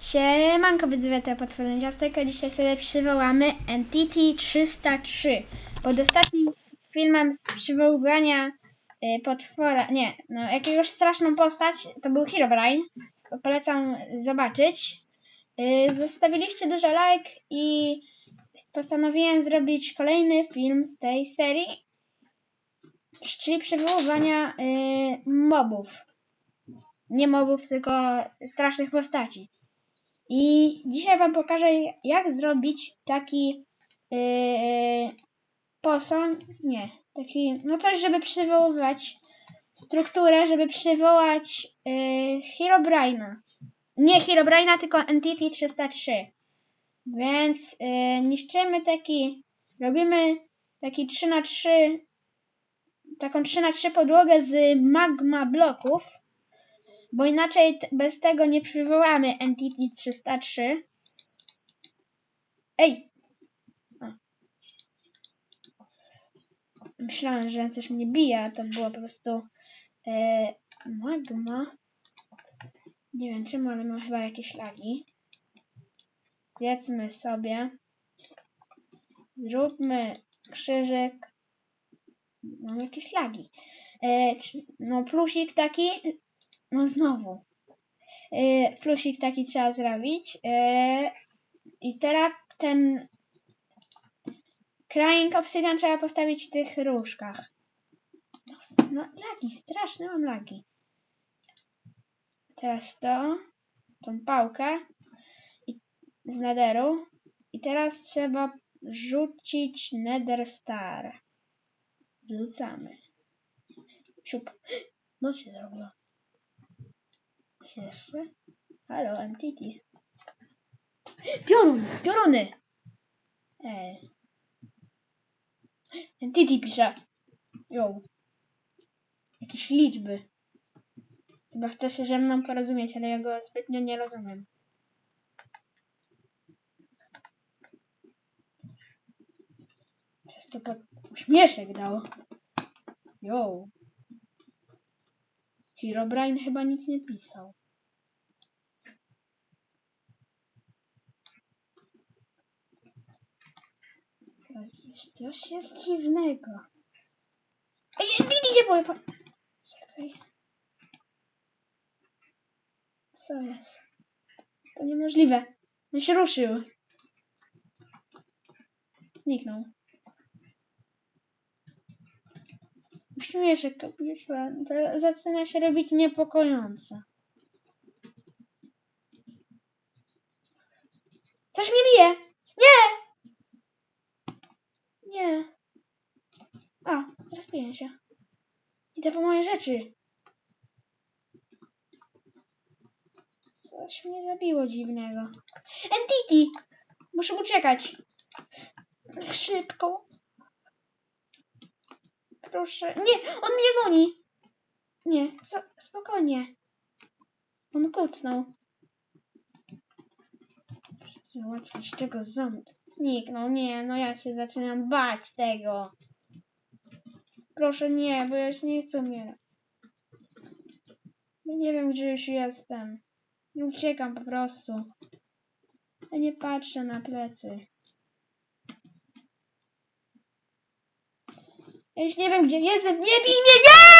Siemanko widzowie, to ja Potworny Ciastek, dzisiaj sobie przywołamy Entity 303. Pod ostatnim filmem przywoływania y, potwora, nie, no jakiegoś straszną postać, to był Herobrine, polecam zobaczyć. Y, zostawiliście dużo like i postanowiłem zrobić kolejny film z tej serii, czyli przywoływania y, mobów. Nie mobów, tylko strasznych postaci. I dzisiaj Wam pokażę, jak zrobić taki yy, posąg, nie, taki, no coś, żeby przywoływać strukturę, żeby przywołać yy, Herobrine'a. Nie Herobrine'a, tylko Entity 303. Więc yy, niszczymy taki, robimy taki 3 na 3 taką 3 na 3 podłogę z magma bloków bo inaczej bez tego nie przywołamy Entity 303. Ej! Myślałem, że coś mnie bije, a to było po prostu e, magma. Nie wiem czemu, ale mam chyba jakieś lagi. Zjedzmy sobie. Zróbmy krzyżyk. Mam jakieś lagi. E, no plusik taki no znowu. Yy, plusik taki trzeba zrobić. Yy, I teraz ten crying obsidian trzeba postawić w tych różkach. No lagi, straszne mam lagi. Teraz to, tą pałkę i, z nederu. I teraz trzeba rzucić nether star. Rzucamy. Siup. No się zrobiło. Jeszcze? Halo, Entity. Piorun! Pioruny! Ej. Entity pisze. Jo. Jakieś liczby. Chyba chce się ze mną porozumieć, ale ja go zbytnio nie rozumiem. Przez to pod uśmieszek dał. Jo. Herobrine chyba nic nie pisał. Coś, jest dziwnego. Ej, Bibi nie boję. Czekaj. Co jest? To niemożliwe. On się ruszył. Zniknął. Śmieszek. To zaczyna się robić niepokojące. Coś mnie bije! Nie! Nie. A, zaspiję się. Idę po moje rzeczy. Coś mnie zabiło dziwnego. Entity! Muszę uciekać. Szybko. Proszę. Nie, on mnie goni. Nie, spokojnie. On kucnął. Załatwić tego ząb. Zniknął. Nie, no ja się zaczynam bać tego. Proszę nie, bo ja już nie chcę. Ja nie wiem, gdzie już jestem. Uciekam po prostu. Ja nie patrzę na plecy. Ja już nie wiem, gdzie jestem. Nie bij mnie! Nie!